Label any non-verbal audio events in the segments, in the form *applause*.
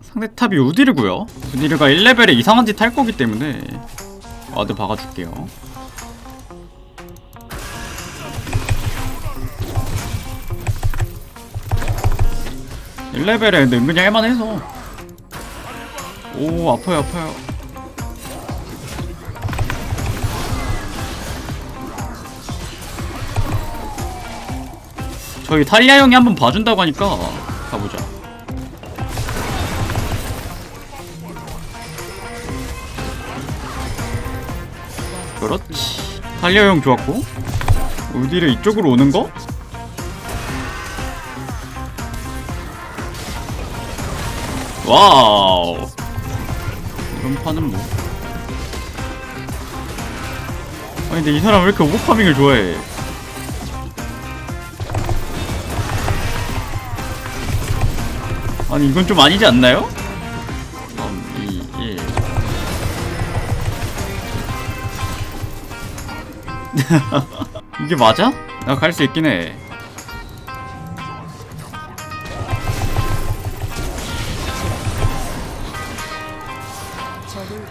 상대 탑이 우디르고요. 우디르가 1레벨에 이상한 짓 할 거기 때문에 와드 박아줄게요. 일레벨에 근데 은근히 할만해서 오 아파요 아파요 저희 탈리아 형이 한번 봐준다고 하니까 가보자. 그렇지. 탈리아 형 좋았고. 우디를 이쪽으로 오는 거? 와우. 이런 판은 뭐. 아니 근데 이 사람 왜 이렇게 오버파밍을 좋아해 아니 이건 좀 아니지 않나요? 3, 2, 1 이게 맞아? 나 갈 수 있긴 해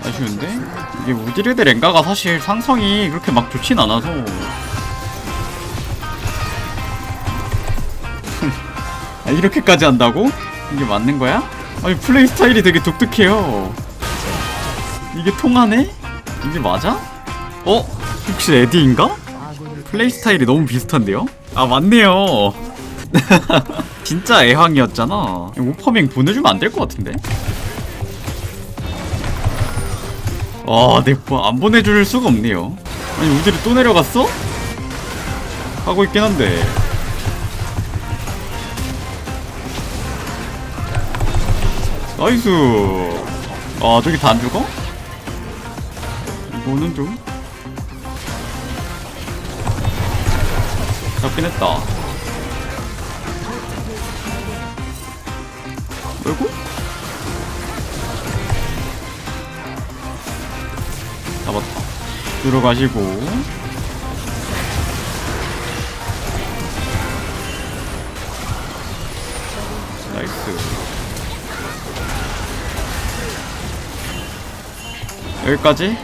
아쉬운데? 이게 우디르드 랭가가 사실 상성이 그렇게 막 좋진 않아서 *laughs* 아, 이렇게까지 한다고? 이게 맞는 거야? 아니 플레이 스타일이 되게 독특해요 이게 통하네? 이게 맞아? 어? 혹시 에디인가? 플레이 스타일이 너무 비슷한데요? 아 맞네요 *laughs* 진짜 애황이었잖아 오퍼밍 보내주면 안 될 것 같은데? 아, 내, 뭐, 안 보내줄 수가 없네요. 아니, 우디를 또 내려갔어? 하고 있긴 한데. 나이스. 아, 저기 다 안 죽어? 이거는 좀. 잡긴 했다. 뭐고? 잡았다. 들어가시고. 여기까지?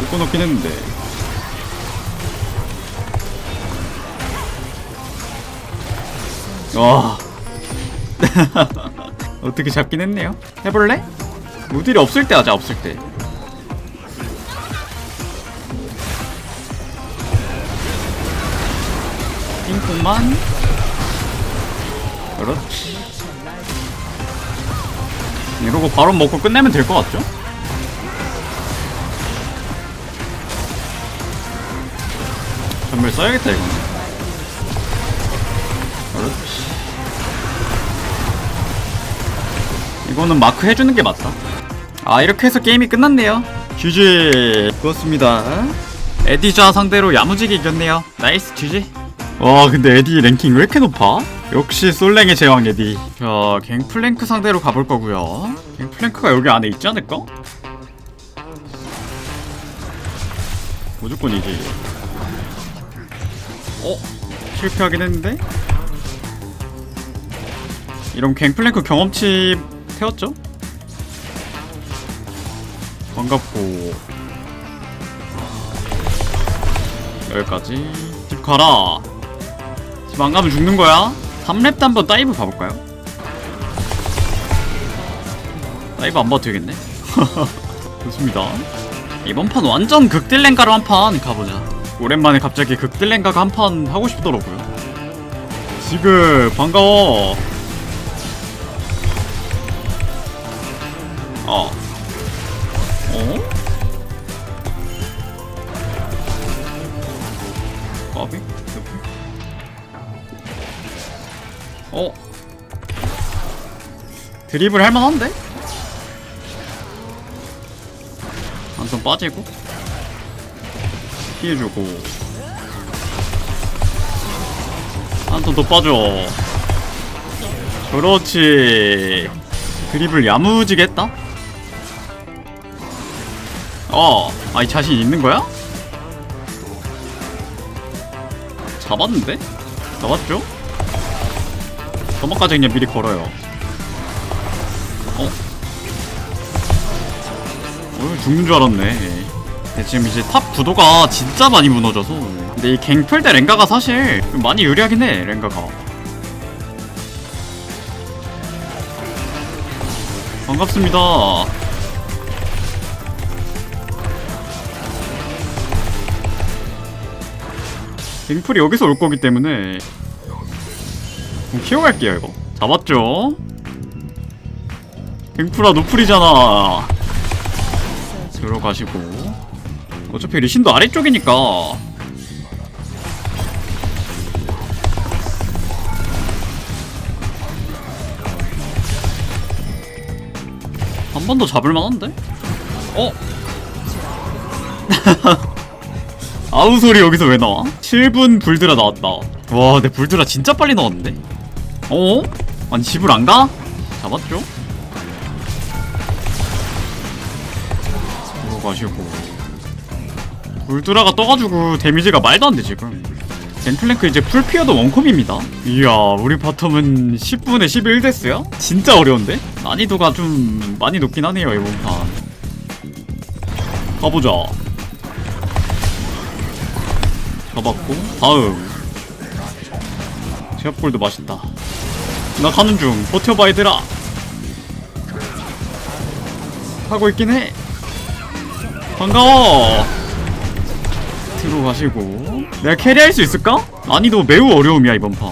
묶어놓긴 했는데. 와. *laughs* 어떻게 잡긴 했네요. 해볼래? 우딜이 없을 때 하자 없을 때 핑퐁만 그렇지 이러고 바로 먹고 끝내면 될 것 같죠? 전멸 써야겠다 이거는. 그렇지. 이거는 마크 해주는 게 맞다. 아 이렇게 해서 게임이 끝났네요. GG 그렇습니다. 에디자 상대로 야무지게 이겼네요. 나이스 GG 와 근데 에디 랭킹 왜 이렇게 높아? 역시 솔랭의 제왕 에디 자 갱플랭크 상대로 가볼 거고요 갱플랭크가 여기 안에 있지 않을까? 무조건이지 어? 실패하긴 했는데? 이런 갱플랭크 경험치 태웠죠? 반갑고 여기까지 집 가라 집 안 가면 죽는 거야 3렙 때 한번 다이브 가볼까요? 다이브 안 봐도 되겠네 *laughs* 좋습니다 이번 판 완전 극딜랭가로 한 판 가보자 오랜만에 갑자기 극딜랭가가 한 판 하고 싶더라고요 지금 반가워 어. 어? 드리블 할만한데? 한턴 빠지고 피해주고 한턴더 빠져 그렇지 드리블 야무지게 했다? 어, 아니 자신 있는 거야? 잡았는데? 잡았죠? 저만까지 그냥 미리 걸어요 어 죽는 줄 알았네. 근데 지금 이제 탑 구도가 진짜 많이 무너져서. 근데 이 갱플 대 랭가가 사실 좀 많이 유리하긴 해 랭가가. 반갑습니다. 갱플이 여기서 올 거기 때문에 그럼 키워갈게요 이거. 잡았죠? 갱플아 노플이잖아 들어가시고 어차피 리신도 아래쪽이니까 한 번 더 잡을 만한데? 어? *laughs* 아우 소리 여기서 왜 나와? 7분 불드라 나왔다 와 내 불드라 진짜 빨리 나왔는데? 어? 아니 집을 안 가? 잡았죠? 들어가시고. 불드라가 떠가지고 데미지가 말도 안 돼 지금. 젠플랭크 이제 풀피어도 원콤입니다. 이야 우리 바텀은 10분에 11 됐어요? 진짜 어려운데? 난이도가 좀 많이 높긴 하네요 이번 판. 가보자. 잡았고 다음. 제압골도 맛있다. 나 가는 중 버텨봐 얘들아 하고 있긴 해 반가워 들어가시고 내가 캐리할 수 있을까? 난이도 매우 어려움이야 이번 판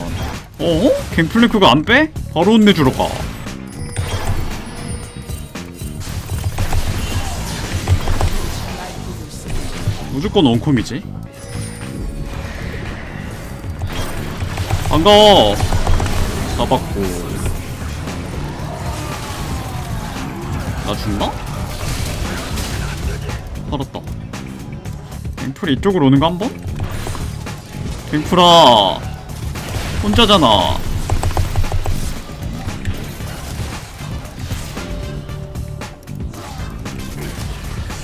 어? 갱플랭크가 안 빼? 바로 혼내주러 가 무조건 원콤이지 반가워 잡았고 나 죽나? 갱플이 이쪽으로 오는 거 한 번? 갱플아 혼자잖아.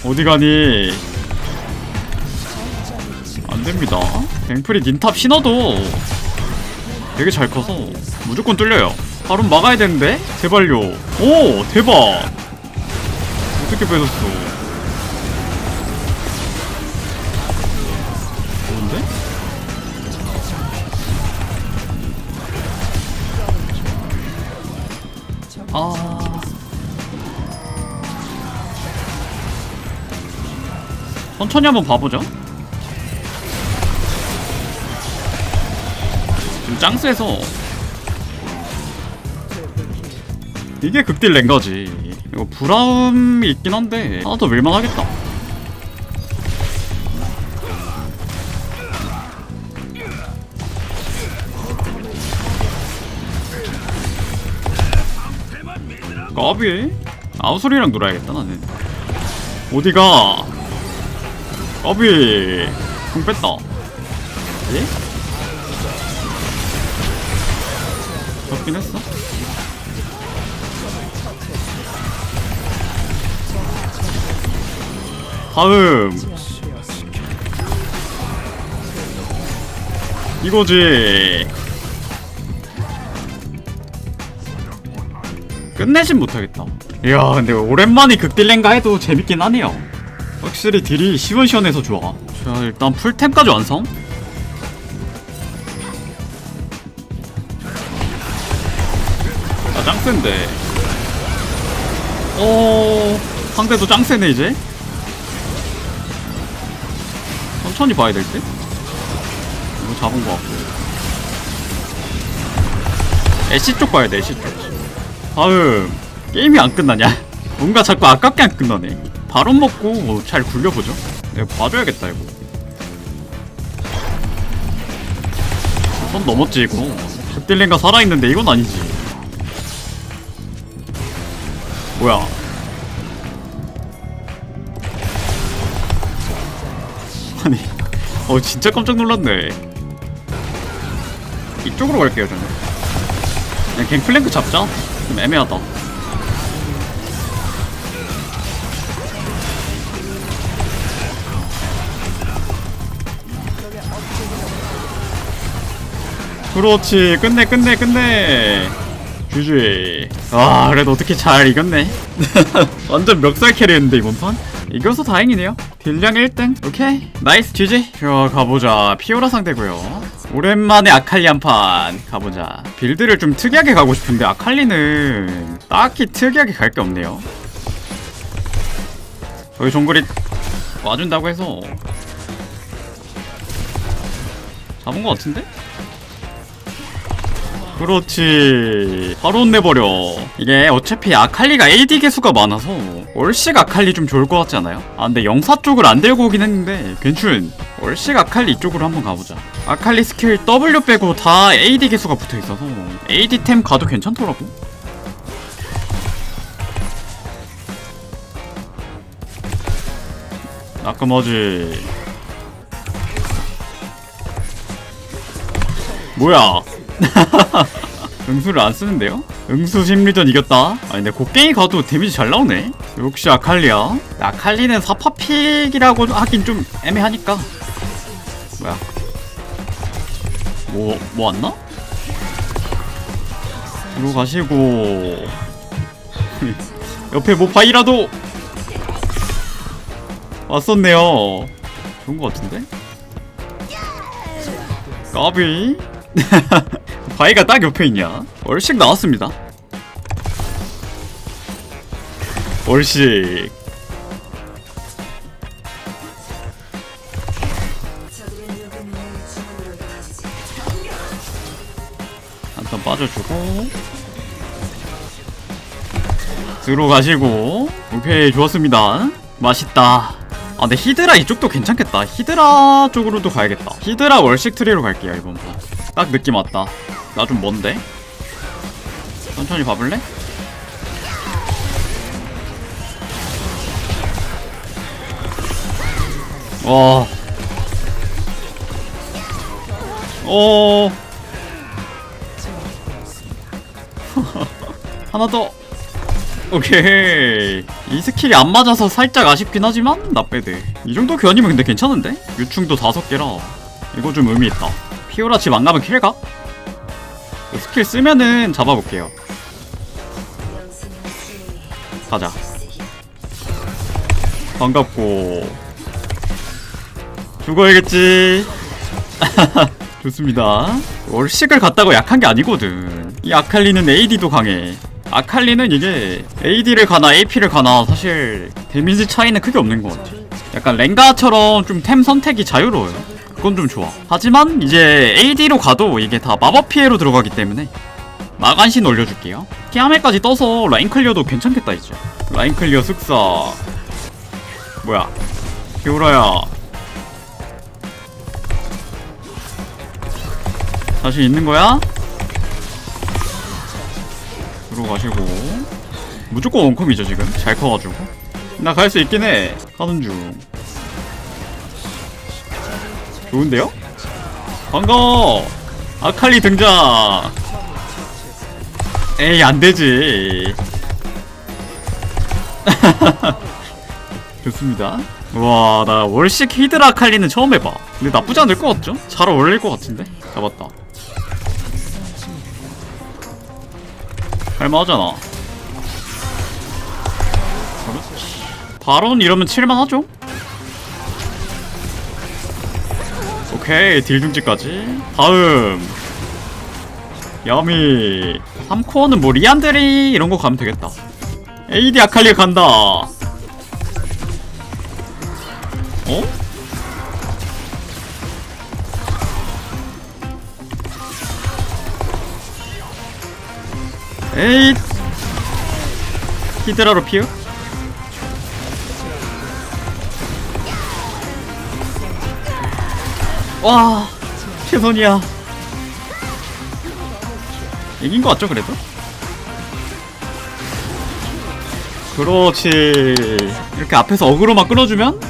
어디 가니? 안됩니다. 갱플이 닌탑 신어도 되게 잘 커서 무조건 뚫려요. 바로 막아야 되는데? 제발요. 오 대박. 어떻게 뺏었어 천천히 한번 봐보죠. 좀 짱세서 이게 극딜 랭거지. 이거 브라움이 있긴 한데 하나 더 밀만하겠다. 까비? 아우소리랑 놀아야겠다 나는. 어디가 까비. 공 뺐다. 예? 잡긴 했어. 다음. 이거지. 끝내진 못하겠다. 이야 근데 오랜만에 극딜랭가 해도 재밌긴 하네요 확실히 딜이 시원시원해서 좋아. 자 일단 풀템까지 완성. 아 짱센데. 어 상대도 짱세네 이제. 천천히 봐야 될 듯? 이거 잡은 거 같고. 애쉬 쪽 봐야 돼 애쉬 쪽. 다음 게임이 안 끝나냐? *laughs* 뭔가 자꾸 아깝게 안 끝나네 바론 먹고 잘 굴려보죠. 내가 봐줘야겠다 이거. 선 넘었지 이거. 극딜랭가 살아있는데 이건 아니지. 뭐야? 아니 어 진짜 깜짝 놀랐네. 이쪽으로 갈게요 저는. 그냥 갱플랭크 잡자. 좀 애매하다 그렇지. 끝내 끝내 끝내. GG 아 그래도 어떻게 잘 이겼네. *laughs* 완전 멱살 캐리했는데 이번 판? 이겨서 다행이네요. 딜량 1등. 오케이. 나이스 GG 자 가보자. 피오라 상대고요. 오랜만에 아칼리 한 판. 가보자. 빌드를 좀 특이하게 가고 싶은데 아칼리는 딱히 특이하게 갈 게 없네요. 저희 정글이 와준다고 해서 잡은 것 같은데? 그렇지. 바로 혼내버려. 이게 어차피 아칼리가 AD 개수가 많아서 월식 아칼리 좀 좋을 것 같지 않아요? 아 근데 영사 쪽을 안 들고 오긴 했는데 괜춘 월식 아칼리 이쪽으로 한번 가보자. 아칼리 스킬 W 빼고 다 AD 개수가 붙어있어서 AD 템 가도 괜찮더라고. 나끔하지. 뭐야 *laughs* 응수를 안 쓰는데요? 응수 심리전 이겼다. 아니 근데 곡괭이 가도 데미지 잘 나오네. 역시 아칼리야. 아칼리는 사파픽이라고 하긴 좀 애매하니까. 뭐야? 뭐, 뭐 왔나? 들어가시고. *laughs* 옆에 뭐 바이라도 왔었네요. 좋은 것 같은데? 까비? *laughs* 바위가 딱 옆에 있냐? 얼씩 나왔습니다. 얼씩. 한턴 빠져주고. 들어가시고. 오케이 좋았습니다. 맛있다. 아 근데 히드라 이쪽도 괜찮겠다. 히드라 쪽으로도 가야겠다. 히드라 월식 트리로 갈게요 이번 판딱 느낌 왔다 나 좀 먼데 천천히 봐볼래? 와 오. *laughs* 하나 더. 오케이. 이 스킬이 안 맞아서 살짝 아쉽긴 하지만 나빼드. 이 정도 교환이면 근데 괜찮은데? 유충도 다섯 개라 이거 좀 의미 있다. 피오라 집 안 가면 킬 가? 이 스킬 쓰면은 잡아볼게요. 가자. 반갑고 죽어야겠지. *laughs* 좋습니다. 월식을 갔다고 약한 게 아니거든. 이 아칼리는 AD도 강해. 아칼리는 이게 AD를 가나 AP를 가나 사실 데미지 차이는 크게 없는 것 같아. 약간 랭가처럼 좀 템 선택이 자유로워요. 그건 좀 좋아. 하지만 이제 AD로 가도 이게 다 마법 피해로 들어가기 때문에 마간신 올려줄게요. 키아메까지 떠서 라인 클리어도 괜찮겠다 이제. 라인 클리어 쓱사. 뭐야? 피오라야. 자신 있는 거야? 들어가시고 무조건 원컴이죠 지금 잘 커가지고 나 갈 수 있긴 해 하는 중 좋은데요? 반가워 아칼리 등장! 에이 안 되지. *laughs* 좋습니다. 와 나 월식 히드라 아칼리는 처음 해봐. 근데 나쁘지 않을 것 같죠? 잘 어울릴 것 같은데? 잡았다. 할만하잖아. 그렇지. 바론 이러면 칠만하죠? 오케이 딜중지까지. 다음. 야미. 3코어는 뭐 리안드리 이런 거 가면 되겠다. AD 아칼리 간다. 어? 에이 히드라로 피우 와 최선이야 이긴 거 같죠 그래도? 그렇지 이렇게 앞에서 어그로만 끌어주면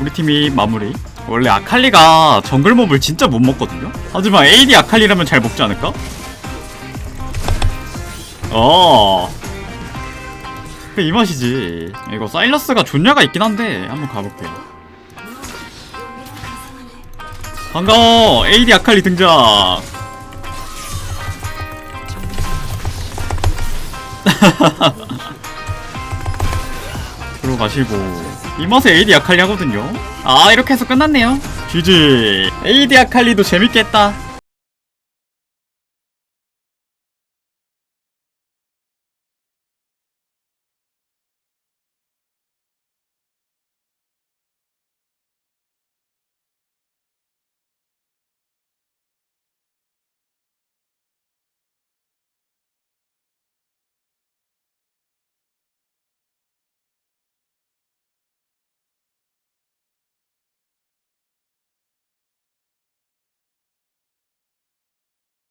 우리 팀이 마무리 원래 아칼리가 정글몹을 진짜 못 먹거든요 하지만 AD 아칼리라면 잘 먹지 않을까? 어. 그이 맛이지. 이거 사일러스가 존냐가 있긴 한데 한번 가볼게요. 반가워. AD 아칼리 등장. *laughs* 들어가시고. 이 맛에 AD 아칼리 하거든요. 아 이렇게 해서 끝났네요. GG AD 아칼리도 재밌겠다.